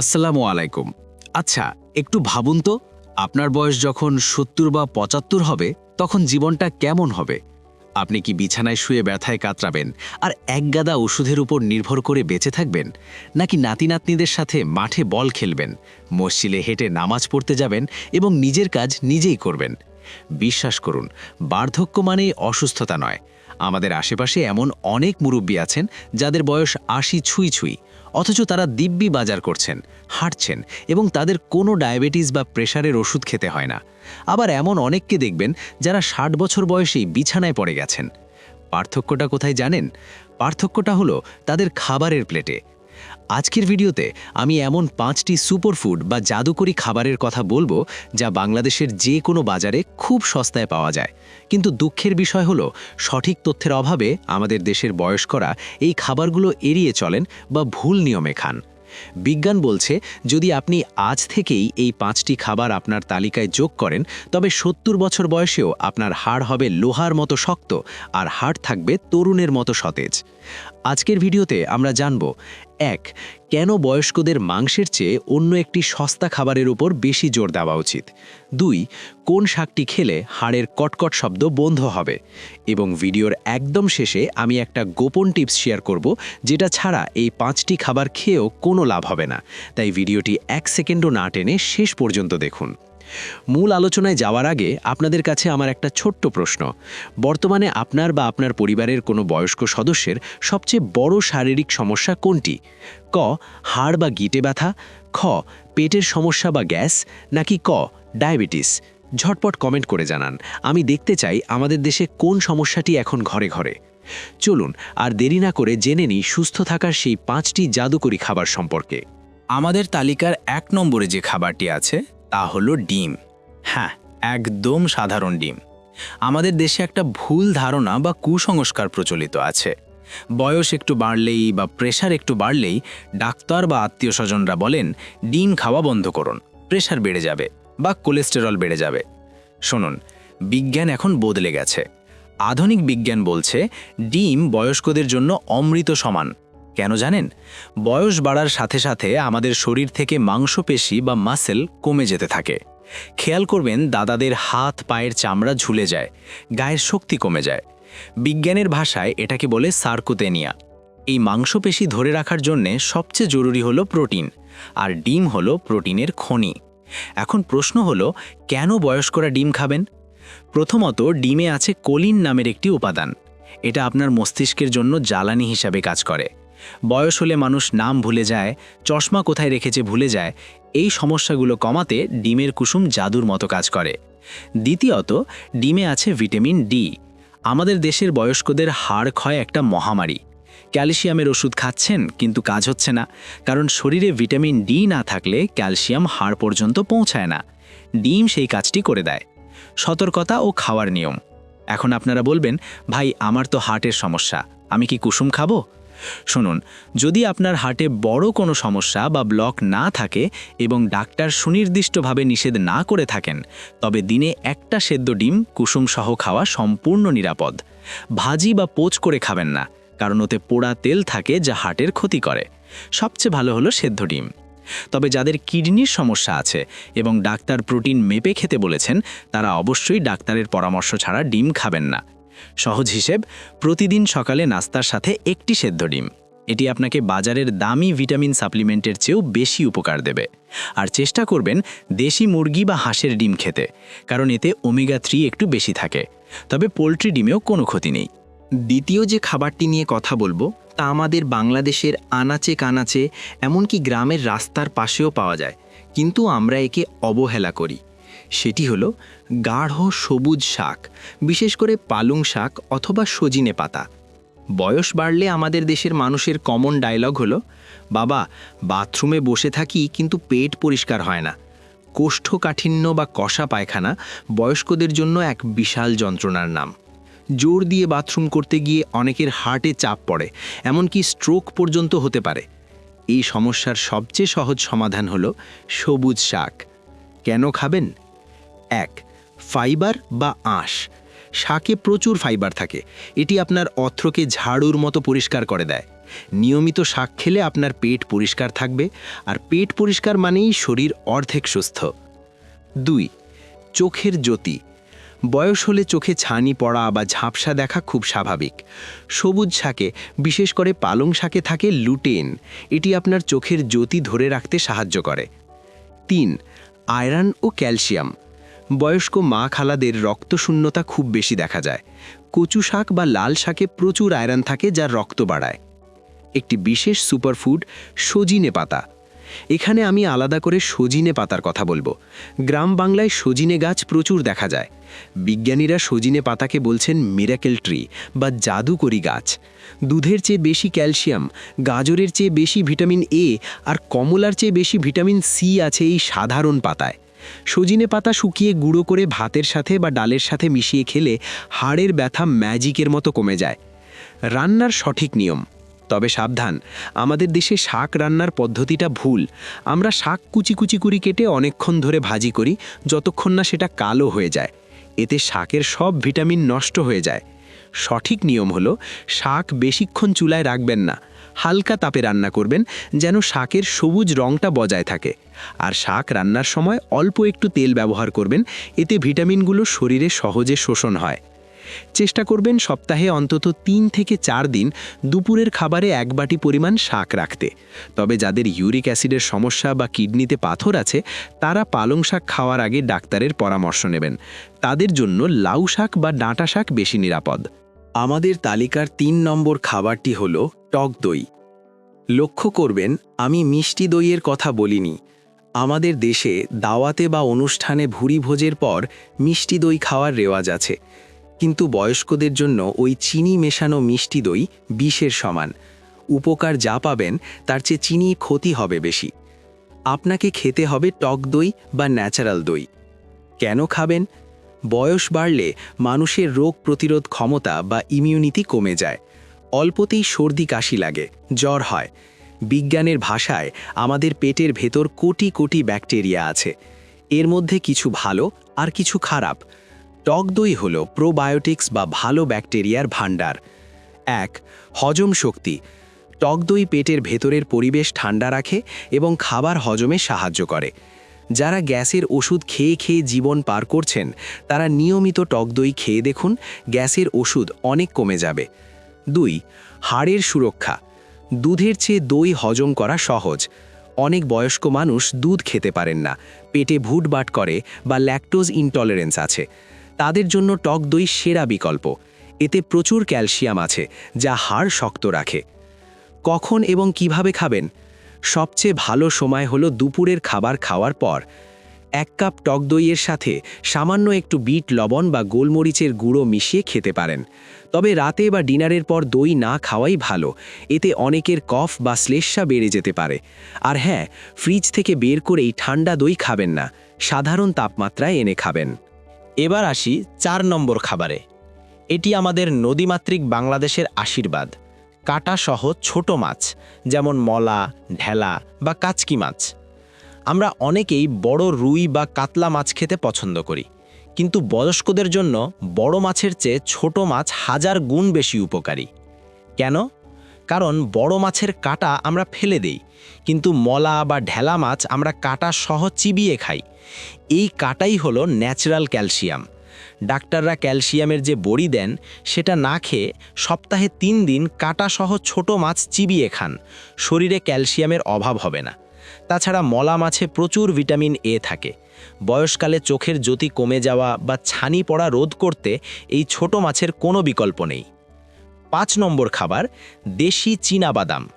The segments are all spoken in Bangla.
আসসালামু আলাইকুম। আচ্ছা একটু ভাবুন তো, আপনার বয়স যখন সত্তর বা পঁচাত্তর হবে, তখন জীবনটা কেমন হবে? আপনি কি বিছানায় শুয়ে ব্যথায় কাতরাবেন আর একগাদা ওষুধের উপর নির্ভর করে বেঁচে থাকবেন? নাকি নাতি নাতনিদের সাথে মাঠে বল খেলবেন, মসজিদে হেঁটে নামাজ পড়তে যাবেন এবং নিজের কাজ নিজেই করবেন? বিশ্বাস করুন, বার্ধক্য মানেই অসুস্থতা নয়। আমাদের আশেপাশে এমন অনেক মুরব্বী আছেন যাদের বয়স আশি ছুঁই ছুঁই, অথচ তারা দিব্যি বাজার করছেন, হাঁটছেন এবং তাদের কোনো ডায়াবেটিস বা প্রেশারের ওষুধ খেতে হয় না। আবার এমন অনেককে দেখবেন যারা ষাট বছর বয়সেই বিছানায় পড়ে গেছেন। পার্থক্যটা কোথায় জানেন? পার্থক্যটা হলো তাদের খাবারের প্লেটে। আজকের ভিডিওতে আমি এমন পাঁচটি সুপারফুড বা জাদুকরি খাবারের কথা বলব যা বাংলাদেশের যে কোনো বাজারে খুব সস্তায় পাওয়া যায়। কিন্তু দুঃখের বিষয় হলো, সঠিক তথ্যের অভাবে আমাদের দেশের বয়স্করা এই খাবারগুলো এড়িয়ে চলেন বা ভুল নিয়মে খান। বিজ্ঞান বলছে, যদি আপনি আজ থেকেই এই পাঁচটি খাবার আপনার তালিকায় যোগ করেন, তবে সত্তর বছর বয়সেও আপনার হাড় হবে লোহার মতো শক্ত আর হাড় থাকবে তরুণের মতো সতেজ। আজকের ভিডিওতে আমরা জানব এক, কেন বয়স্কদের মাংসের চেয়ে অন্য একটি সস্তা খাবারের উপর বেশি জোর দেওয়া উচিত? দুই, কোন শাকটি খেলে হাড়ের কটকট শব্দ বন্ধ হবে? এবং ভিডিওর একদম শেষে আমি একটা গোপন টিপস শেয়ার করব, যেটা ছাড়া এই পাঁচটি খাবার খেয়েও কোনো লাভ হবে না। তাই ভিডিওটি এক সেকেন্ডও না টেনে শেষ পর্যন্ত দেখুন। মূল আলোচনায় যাওয়ার আগে আপনাদের কাছে আমার একটা ছোট্ট প্রশ্ন। বর্তমানে আপনার বা আপনার পরিবারের কোনো বয়স্ক সদস্যের সবচেয়ে বড় শারীরিক সমস্যা কোনটি? ক, হাড় বা গিটে ব্যথা, খ, পেটের সমস্যা বা গ্যাস, নাকি ক, ডায়াবেটিস? ঝটপট কমেন্ট করে জানান। আমি দেখতে চাই আমাদের দেশে কোন সমস্যাটি এখন ঘরে ঘরে। চলুন, আর দেরি না করে জেনে নিই সুস্থ থাকার সেই পাঁচটি জাদুকরি খাবার সম্পর্কে। আমাদের তালিকার এক নম্বরে যে খাবারটি আছে তা হলো ডিম। হ্যাঁ একদম সাধারণ ডিম। আমাদের দেশে একটা ভুল ধারণা বা কুসংস্কার প্রচলিত আছে। বয়স একটু বাড়লেই বা প্রেশার একটু বাড়লেই ডাক্তার বা আত্মীয় স্বজনরা বলেন, ডিম খাওয়া বন্ধ করুন, প্রেশার বেড়ে যাবে বা কোলেস্টেরল বেড়ে যাবে। শুনুন, বিজ্ঞান এখন বদলে গেছে। আধুনিক বিজ্ঞান বলছে, ডিম বয়স্কদের জন্য অমৃত সমান। কেন জানেন? বয়স বাড়ার সাথে সাথে আমাদের শরীর থেকে মাংসপেশি বা মাসেল কমে যেতে থাকে। খেয়াল করবেন দাদাদের হাত, পায়ের চামড়া ঝুলে যায়, গায়ের শক্তি কমে যায়। বিজ্ঞানের ভাষায় এটাকে বলে সার্কোতেনিয়া। এই মাংসপেশি ধরে রাখার জন্যে সবচেয়ে জরুরি হলো প্রোটিন, আর ডিম হলো প্রোটিনের খনি। এখন প্রশ্ন হলো, কেন বয়স্করা ডিম খাবেন? প্রথমত, ডিমে আছে কোলিন নামের একটি উপাদান। এটা আপনার মস্তিষ্কের জন্য জ্বালানি হিসাবে কাজ করে। বয়স হলে মানুষ নাম ভুলে যায়, চশমা কোথায় রেখেছে ভুলে যায়, এই সমস্যাগুলো কমাতে ডিমের কুসুম জাদুর মতো কাজ করে। দ্বিতীয়ত, ডিমে আছে ভিটামিন ডি। আমাদের দেশের বয়স্কদের হাড় ক্ষয় একটা মহামারী। ক্যালসিয়ামের ওষুধ খাচ্ছেন, কিন্তু কাজ হচ্ছে না। কারণ শরীরে ভিটামিন ডি না থাকলে ক্যালসিয়াম হাড় পর্যন্ত পৌঁছায় না। ডিম সেই কাজটি করে দেয়। সতর্কতা ও খাওয়ার নিয়ম। এখন আপনারা বলবেন, ভাই, আমার তো হার্টের সমস্যা। আমি কি কুসুম খাব? শুনুন, যদি আপনার হার্টে বড় কোনো সমস্যা বা ব্লক না থাকে এবং ডাক্তার সুনির্দিষ্টভাবে নিষেধ না করে থাকেন, তবে দিনে একটা সেদ্ধ ডিম, কুসুম সহ খাওয়া সম্পূর্ণ নিরাপদ। ভাজি বা পোচ করে খাবেন না, কারণ ওতে পোড়া তেল থাকে যা হার্টের ক্ষতি করে। সবচেয়ে ভালো হলো সেদ্ধ ডিম। তবে যাদের কিডনির সমস্যা আছে এবং ডাক্তার প্রোটিন মেপে খেতে বলেছেন, তারা অবশ্যই ডাক্তারের পরামর্শ ছাড়া ডিম খাবেন না। সহজ হিসেব, প্রতিদিন সকালে নাস্তার সাথে একটি সেদ্ধ ডিম। এটি আপনাকে বাজারের দামি ভিটামিন সাপ্লিমেন্টের চেয়েও বেশি উপকার দেবে। আর চেষ্টা করবেন দেশি মুরগি বা হাঁসের ডিম খেতে, কারণ এতে ওমেগা থ্রি একটু বেশি থাকে। তবে পোলট্রি ডিমেও কোনো ক্ষতি নেই। দ্বিতীয় যে খাবারটি নিয়ে কথা বলব, তা আমাদের বাংলাদেশের আনাচে কানাচে, এমনকি গ্রামের রাস্তার পাশেও পাওয়া যায়। কিন্তু আমরা একে অবহেলা করি। সেটি হলো গাঢ় সবুজ শাক, বিশেষ করে পালং শাক অথবা সজিনে পাতা। বয়স বাড়লে আমাদের দেশের মানুষের কমন ডায়লগ হলো, বাবা বাথরুমে বসে থাকি কিন্তু পেট পরিষ্কার হয় না। কোষ্ঠকাঠিন্য বা কষা পায়খানা বয়স্কদের জন্য এক বিশাল যন্ত্রণার নাম। জোর দিয়ে বাথরুম করতে গিয়ে অনেকের হার্টে চাপ পড়ে, এমনকি স্ট্রোক পর্যন্ত হতে পারে। এই সমস্যার সবচেয়ে সহজ সমাধান হলো সবুজ শাক। কেন খাবেন? এক, ফাইবার বা আঁশ। শাকে প্রচুর ফাইবার থাকে। এটি আপনার অথ্রকে ঝাড়ুর মতো পরিষ্কার করে দেয়। নিয়মিত শাক খেলে আপনার পেট পরিষ্কার থাকবে। আর পেট পরিষ্কার মানেই শরীর অর্ধেক সুস্থ। দুই, চোখের জ্যোতি। বয়স হলে চোখে ছানি পড়া বা ঝাপসা দেখা খুব স্বাভাবিক। সবুজ শাকে, বিশেষ করে পালং শাকে থাকে লুটেন। এটি আপনার চোখের জ্যোতি ধরে রাখতে সাহায্য করে। তিন, আয়রন ও ক্যালসিয়াম। বয়স্ক মা খালাদের রক্তশূন্যতা খুব বেশি দেখা যায়। কচু শাক বা লাল শাকে প্রচুর আয়রন থাকে যা রক্ত বাড়ায়। একটি বিশেষ সুপারফুড, সজিনে পাতা। এখানে আমি আলাদা করে সজিনে পাতার কথা বলব। গ্রাম বাংলায় সজিনে গাছ প্রচুর দেখা যায়। বিজ্ঞানীরা সজিনে পাতাকে বলছেন মিরাকেল ট্রি বা জাদুকরি গাছ। দুধের চেয়ে বেশি ক্যালসিয়াম, গাজরের চেয়ে বেশি ভিটামিন এ আর কমলার চেয়ে বেশি ভিটামিন সি আছে এই সাধারণ পাতায়। সজিনে পাতা শুকিয়ে গুঁড়ো করে ভাতের সাথে বা ডালের সাথে মিশিয়ে খেলে হাড়ের ব্যথা ম্যাজিকের মতো কমে যায়। রান্নার সঠিক নিয়ম। তবে সাবধান, আমাদের দেশে শাক রান্নার পদ্ধতিটা ভুল। আমরা শাক কুচি কুচি কুড়ি কেটে অনেকক্ষণ ধরে ভাজি করি, যতক্ষণ না সেটা কালো হয়ে যায়। এতে শাকের সব ভিটামিন নষ্ট হয়ে যায়। সঠিক নিয়ম হলো, শাক বেশিক্ষণ চুলায় রাখবেন না। হালকা তাপে রান্না করবেন যেন শাকের সবুজ রঙটা বজায় থাকে। আর শাক রান্নার সময় অল্প একটু তেল ব্যবহার করবেন, এতে ভিটামিনগুলো শরীরে সহজে শোষণ হয়। চেষ্টা করবেন সপ্তাহে অন্তত তিন থেকে চার দিন দুপুরের খাবারে এক বাটি পরিমাণ শাক রাখতে। তবে যাদের ইউরিক অ্যাসিডের সমস্যা বা কিডনিতে পাথর আছে, তারা পালং শাক খাওয়ার আগে ডাক্তারের পরামর্শ নেবেন। তাদের জন্য লাউ শাক বা ডাঁটা শাক বেশি নিরাপদ। আমাদের তালিকার তিন নম্বর খাবারটি হল টক দই। লক্ষ্য করবেন, আমি মিষ্টি দইয়ের কথা বলিনি। আমাদের দেশে দাওয়াতে বা অনুষ্ঠানে ভুরি ভোজের পর মিষ্টি দই খাওয়ার রেওয়াজ আছে। কিন্তু বয়স্কদের জন্য ওই চিনি মেশানো মিষ্টি দই বিষের সমান। উপকার যা পাবেন, তার চেয়ে চিনি ক্ষতি হবে বেশি। আপনাকে খেতে হবে টক দই বা ন্যাচারাল দই। কেন খাবেন? বয়স বাড়লে মানুষের রোগ প্রতিরোধ ক্ষমতা বা ইমিউনিটি কমে যায়। অল্পতেই সর্দি কাশি লাগে, জ্বর হয়। বিজ্ঞানের ভাষায় আমাদের পেটের ভেতর কোটি কোটি ব্যাকটেরিয়া আছে। এর মধ্যে কিছু ভালো আর কিছু খারাপ। টক দই হল প্রোবায়োটিক্স বা ভালো ব্যাকটেরিয়ার ভাণ্ডার। এক, হজম শক্তি। টক দই পেটের ভেতরের পরিবেশ ঠান্ডা রাখে এবং খাবার হজমে সাহায্য করে। যারা গ্যাসের ওষুধ খেয়ে খেয়ে জীবন পার করছেন, তারা নিয়মিত টক দই খেয়ে দেখুন, গ্যাসের ওষুধ অনেক কমে যাবে। দুই, হাড়ের সুরক্ষা। দুধের চেয়ে দই হজম করা সহজ। অনেক বয়স্ক মানুষ দুধ খেতে পারেন না। পেটে ভুটবাট করে বা ল্যাকটোজ ইনটলারেন্স আছে। তাদের জন্য টক দই সেরা বিকল্প। এতে প্রচুর ক্যালসিয়াম আছে, যা হাড় শক্ত রাখে। কখন এবং কীভাবে খাবেন? সবচেয়ে ভালো সময় হলো দুপুরের খাবার খাওয়ার পর। এক কাপ টক দইয়ের সাথে সামান্য একটু বিট, লবণ বা গোলমরিচের গুঁড়ো মিশিয়ে খেতে পারেন। তবে রাতে বা ডিনারের পর দই না খাওয়াই ভালো। এতে অনেকের কফ বা শ্লেষ্মা বেড়ে যেতে পারে। আর হ্যাঁ ফ্রিজ থেকে বের করেই ঠান্ডা দই খাবেন না। সাধারণ তাপমাত্রায় এনে খাবেন। এবার আসি চার নম্বর খাবারে। এটি আমাদের নদীমাতৃক বাংলাদেশের আশীর্বাদ। কাটা সহ ছোট মাছ, যেমন মলা, ঢেলা বা কাচকি মাছ। আমরা অনেকেই বড় রুই বা কাতলা মাছ খেতে পছন্দ করি, কিন্তু বয়স্কদের জন্য বড় মাছের চেয়ে ছোট মাছ হাজার গুণ বেশি উপকারী। কেন? কারণ বড় মাছের কাটা আমরা ফেলে দেই, কিন্তু মলা বা ঢেলা মাছ আমরা কাটা সহ চিবিয়ে খাই। এই কাটাই হলো ন্যাচারাল ক্যালসিয়াম। ডাক্তাররা ক্যালসিয়ামের যে বড়ি দেন, সেটা না খেয়ে সপ্তাহে তিন দিন কাটা সহ ছোট মাছ চিবিয়ে খান। শরীরে ক্যালসিয়ামের অভাব হবে না। তাছাড়া মলা মাছে প্রচুর ভিটামিন এ থাকে। বয়সকালে চোখের জ্যোতি কমে যাওয়া বা ছানি পড়া রোধ করতে এই ছোট মাছের কোনো বিকল্প নেই। পাঁচ নম্বর খাবার, দেশি বাদাম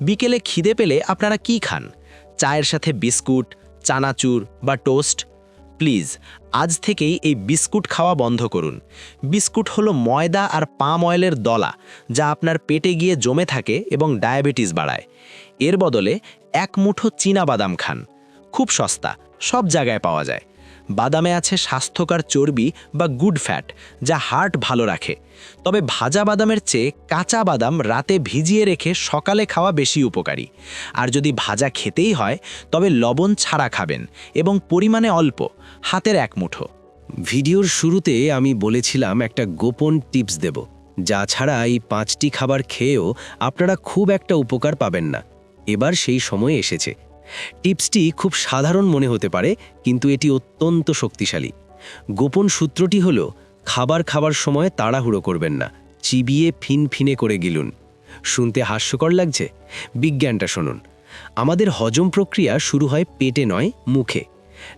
বিকেলে খিদে পেলে আপনারা কি খান? চায়ের সাথে বিস্কুট, চানাচুর বা টোস্ট প্লিজ, আজ থেকেই এই বিস্কুট খাওয়া বন্ধ করুন। বিস্কুট হলো ময়দা আর পাম অয়েলের দলা, যা আপনার পেটে গিয়ে জমে থাকে এবং ডায়াবেটিস বাড়ায়। এর বদলে এক মুঠো চীনা বাদাম খান। খুব সস্তা, সব জায়গায় পাওয়া যায়। বাদামে আছে স্বাস্থ্যকর চর্বি বা গুড ফ্যাট যা হার্ট ভালো রাখে। তবে ভাজা বাদামের চেয়ে কাঁচা বাদাম রাতে ভিজিয়ে রেখে সকালে খাওয়া বেশি উপকারী। আর যদি ভাজা খেতেই হয়, তবে লবণ ছাড়া খাবেন এবং পরিমাণে অল্প, হাতের এক মুঠো। ভিডিওর শুরুতে আমি বলেছিলাম একটা গোপন টিপস দেব, যা ছাড়া এই পাঁচটি খাবার খেয়েও আপনারা খুব একটা উপকার পাবেন না। এবার সেই সময় এসেছে। টিপসটি খুব সাধারণ মনে হতে পারে, কিন্তু এটি অত্যন্ত শক্তিশালী। গোপন সূত্রটি হল, খাবার খাবার সময় তাড়াহুড়ো করবেন না, চিবিয়ে ফিনফিনে করে গিলুন। শুনতে হাস্যকর লাগছে? বিজ্ঞানটা শুনুন। আমাদের হজম প্রক্রিয়া শুরু হয় পেটে নয়, মুখে।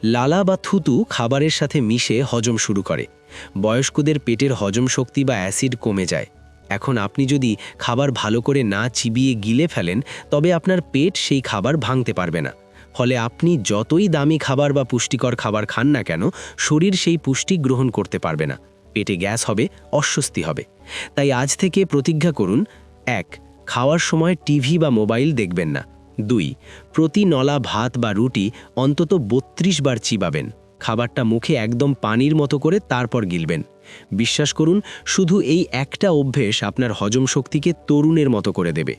লালা বা থুতু খাবারের সাথে মিশে হজম শুরু করে। বয়স্কদের পেটের হজম শক্তি বা অ্যাসিড কমে যায়। এখন আপনি যদি খাবার ভালো করে না চিবিয়ে গিলে ফেলেন, তবে আপনার পেট সেই খাবার ভাঙতে পারবে না। ফলে আপনি যতই দামি খাবার বা পুষ্টিকর খাবার খান না কেন, শরীর সেই পুষ্টি গ্রহণ করতে পারবে না। পেটে গ্যাস হবে, অস্বস্তি হবে। তাই আজ থেকে প্রতিজ্ঞা করুন, এক, খাওয়ার সময় টিভি বা মোবাইল দেখবেন না। দুই, প্রতি নলা ভাত বা রুটি অন্তত বত্রিশ বার চিবাবেন। খাবারটা মুখে একদম পানির মতো করে তারপর গিলবেন। বিশ্বাস করুন, শুধু এই একটা অভ্যেস আপনার হজম শক্তিকে তরুণের মতো করে দেবে।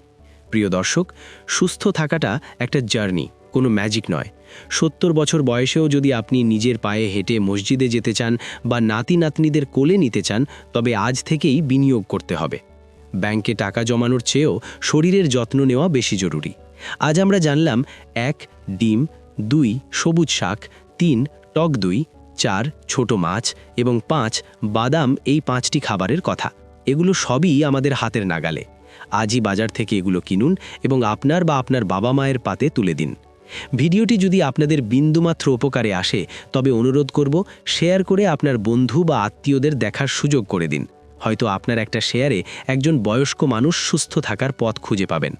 প্রিয় দর্শক, সুস্থ থাকাটা একটা জার্নি, কোনো ম্যাজিক নয়। সত্তর বছর বয়সেও যদি আপনি নিজের পায়ে হেঁটে মসজিদে যেতে চান বা নাতি নাতনিদের কোলে নিতে চান, তবে আজ থেকেই বিনিয়োগ করতে হবে। ব্যাংকে টাকা জমানোর চেয়েও শরীরের যত্ন নেওয়া বেশি জরুরি। আজ আমরা জানলাম, এক, ডিম, দুই, সবুজ শাক, তিন, টক দই চার, ছোট মাছ এবং পাঁচ, বাদাম এই পাঁচটি খাবারের কথা। এগুলো সবই আমাদের হাতের নাগালে। আজই বাজার থেকে এগুলো কিনুন এবং আপনার বা আপনার বাবা মায়ের পাতে তুলে দিন। ভিডিওটি যদি আপনাদের বিন্দুমাত্র উপকারে আসে, তবে অনুরোধ করব, শেয়ার করে আপনার বন্ধু বা আত্মীয়দের দেখার সুযোগ করে দিন। হয়তো আপনার একটা শেয়ারে একজন বয়স্ক মানুষ সুস্থ থাকার পথ খুঁজে পাবেন।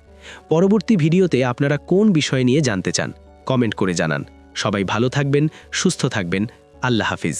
পরবর্তী ভিডিওতে আপনারা কোন বিষয় নিয়ে জানতে চান, কমেন্ট করে জানান। সবাই ভালো থাকবেন, সুস্থ থাকবেন। আল্লাহ হাফিজ